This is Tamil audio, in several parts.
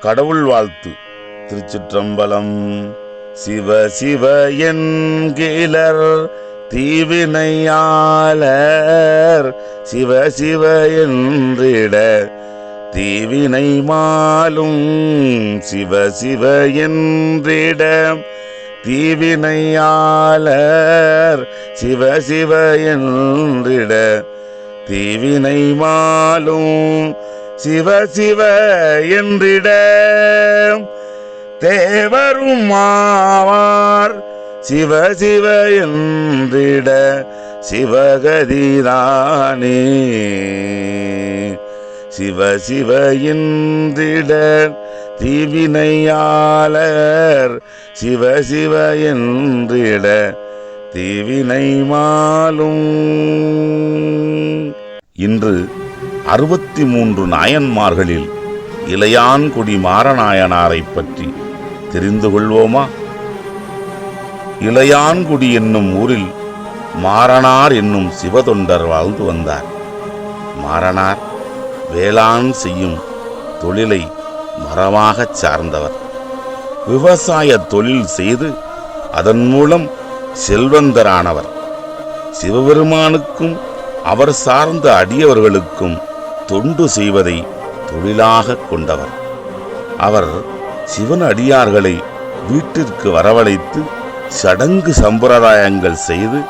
கடவுள் வாழ்த்து. திருச்சிற்றம்பலம். சிவ சிவ என்கிலர் தீவினையாளர் சிவ சிவ என்றிட தீவினை மாலும். சிவ சிவ என்றிட தீவினையாளர் சிவ சிவ என்றிட தீவினை மாலும். சிவ சிவ என்றிட. தேவரும் ஆவார். சிவ சிவ என்றிட. சிவகதிதானே. சிவ சிவ என்றிட. தீவினையாளர். சிவ சிவ என்றிட. தீவினை மாலும். இன்று அறுபத்தி மூன்று நாயன்மார்களில் இளையான்குடி மாறநாயனாரை பற்றி தெரிந்து கொள்வோமா? இளையான்குடி என்னும் ஊரில் மாறனார் என்னும் சிவதொண்டர் வாழ்ந்து வந்தார். மாறனார் வேளாண் செய்யும் தொழிலை மரமாகச் சார்ந்தவர். விவசாய தொழில் செய்து அதன் மூலம் செல்வந்தரானவர். சிவபெருமானுக்கும் அவர் சார்ந்த அடியவர்களுக்கும் தொண்டு செய்வதை தொழிலாக கொண்டவர். அவர் சிவன் அடியார்களை வீட்டிற்கு வரவழைத்து சடங்கு சம்பிரதாயங்கள் செய்து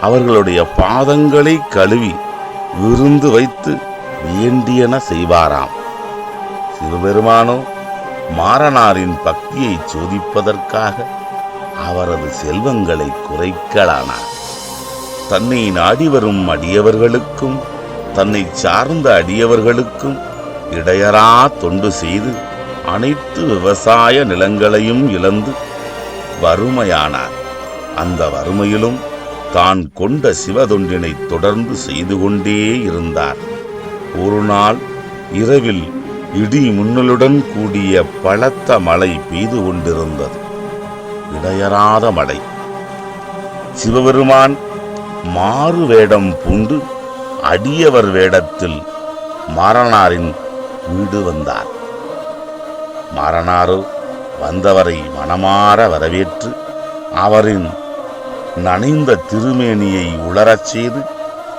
அவர்களுடைய பாதங்களை கழுவி விருந்து வைத்து வேண்டியன செய்வாராம். சிவபெருமானோ மாறனாரின் பக்தியை சோதிப்பதற்காக அவரது செல்வங்களை குறைக்கலானார். தன்னை நாடி வரும் அடியவர்களுக்கும் தன்னை சார்ந்த அடியவர்களுக்கும் இடையறா தொண்டு செய்து அனைத்து விவசாய நிலங்களையும் இழந்து வறுமையானார். அந்த வறுமையிலும் தான் கொண்ட சிவதொண்டினை தொடர்ந்து செய்து கொண்டே இருந்தார். ஒரு நாள் இரவில் இடி முன்னலுடன் கூடிய பலத்த மழை பெய்து கொண்டிருந்தது. இடையறாத மழை. சிவபெருமான் மாறு வேடம் பூண்டு அடியவர் வேடத்தில் மாறனாரின் வீடு வந்தார். மாறனாரோ வந்தவரை மனமாற வரவேற்று அவரின் நனைந்த திருமேனியை உளரச் செய்து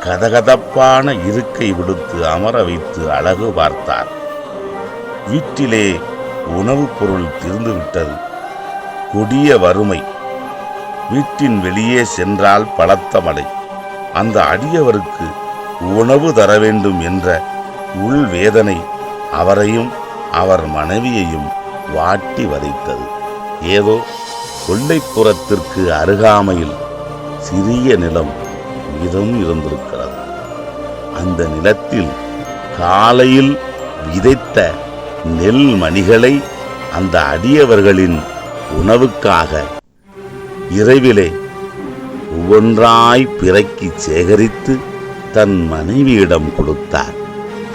கதகதப்பான இருக்கை விடுத்து அமர வைத்து அழகு பார்த்தார். வீட்டிலே உணவுப் பொருள் தீர்ந்துவிட்டது கொடிய வறுமை. வீட்டின் வெளியே சென்றால் பலத்த மழை. அந்த அடியவருக்கு உணவு தர வேண்டும் என்ற உள் வேதனை அவரையும் அவர் மனைவியையும் வாட்டி வதைத்தது. ஏதோ கொள்ளைப்புறத்திற்கு அருகாமையில் சிறிய நிலம் மீதம் இருந்திருக்கிறது. அந்த நிலத்தில் காலையில் விதைத்த நெல் மணிகளை அந்த அடியவர்களின் உணவுக்காக இரவிலே ஒவ்வொன்றாய் பிறக்கி சேகரித்து தன் மனைவியிடம் கொடுத்தார்.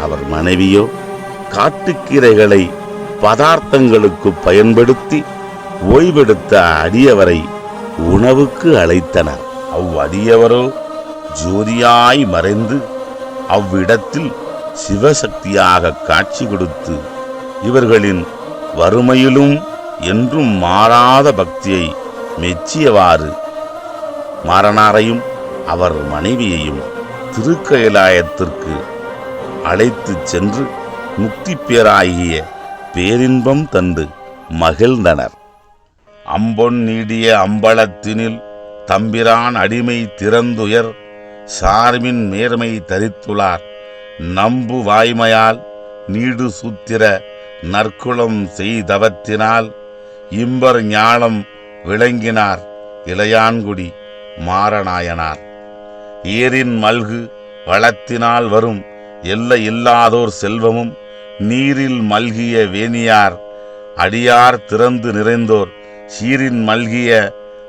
அவர் மனைவியோ காட்டுக்கீரைகளை பதார்த்தங்களுக்கு பயன்படுத்தி ஓய்வெடுத்த அடியவரை உணவுக்கு அழைத்தனர். அவ்வடியவரோ ஜோதியாய் மறைந்து அவ்விடத்தில் சிவசக்தியாக காட்சி கொடுத்து இவர்களின் வறுமையிலும் என்றும் மாறாத பக்தியை மெச்சியவாறு மாறனாரையும் அவர் மனைவியையும் திருக்கயிலாயத்திற்கு அழைத்துச் சென்று முக்தி பேராகிய பேரின்பம் தந்து மகிழ்ந்தனர். அம்பொன் நீடிய அம்பலத்தினில் தம்பிரான் அடிமை திறந்துயர் சார்மின் மேர்மை தரித்துளார். நம்பு வாய்மையால் நீடு சூத்திர நற்குலம் செய்தவத்தினால் இம்பர் ஞானம் விளங்கினார். இளையான்குடி மாறநாயனார். ஏரின் மல்கு வளத்தினால் வரும் எல்லை இல்லாதோர் செல்வமும் நீரில் மல்கிய வேணியார். அடியார் திறந்து நிறைந்தோர் சீரின் மல்கிய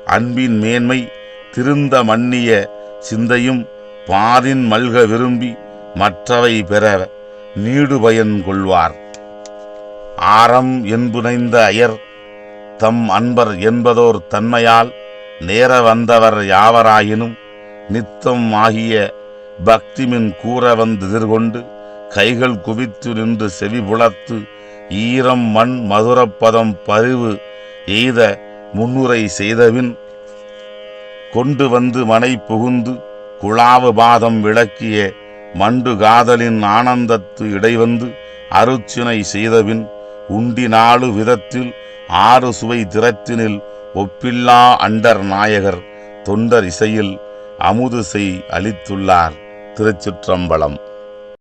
அன்பின் மேன்மை திருந்த மன்னிய சிந்தையும் பாதின் மல்க விரும்பி மற்றவை பெற நீடு பயன் கொள்வார். ஆரம் என்புனைந்த அயர் தம் அன்பர் என்பதோர் தன்மையால் நேர வந்தவர் யாவராயினும் நித்தம் ஆகிய பக்திமின் கூற வந்து எதிர்கொண்டு கைகள் குவித்து நின்று செவி புலத்து ஈரம் மண் மதுரப்பதம் பரிவு எய்த முன்னுரை செய்தபின் கொண்டு வந்து மனை புகுந்து குழாவு பாதம் விளக்கிய மண்டு காதலின் ஆனந்தத்து இடைவந்து அருச்சினை செய்தபின் உண்டி நாலு விதத்தில் ஆறு சுவை திறத்தினில் ஒப்பில்லா அண்டர் நாயகர் தொண்டர் இசையில் அமுது செய் அளித்துள்ளார் திருச்சிற்றம்பலம்.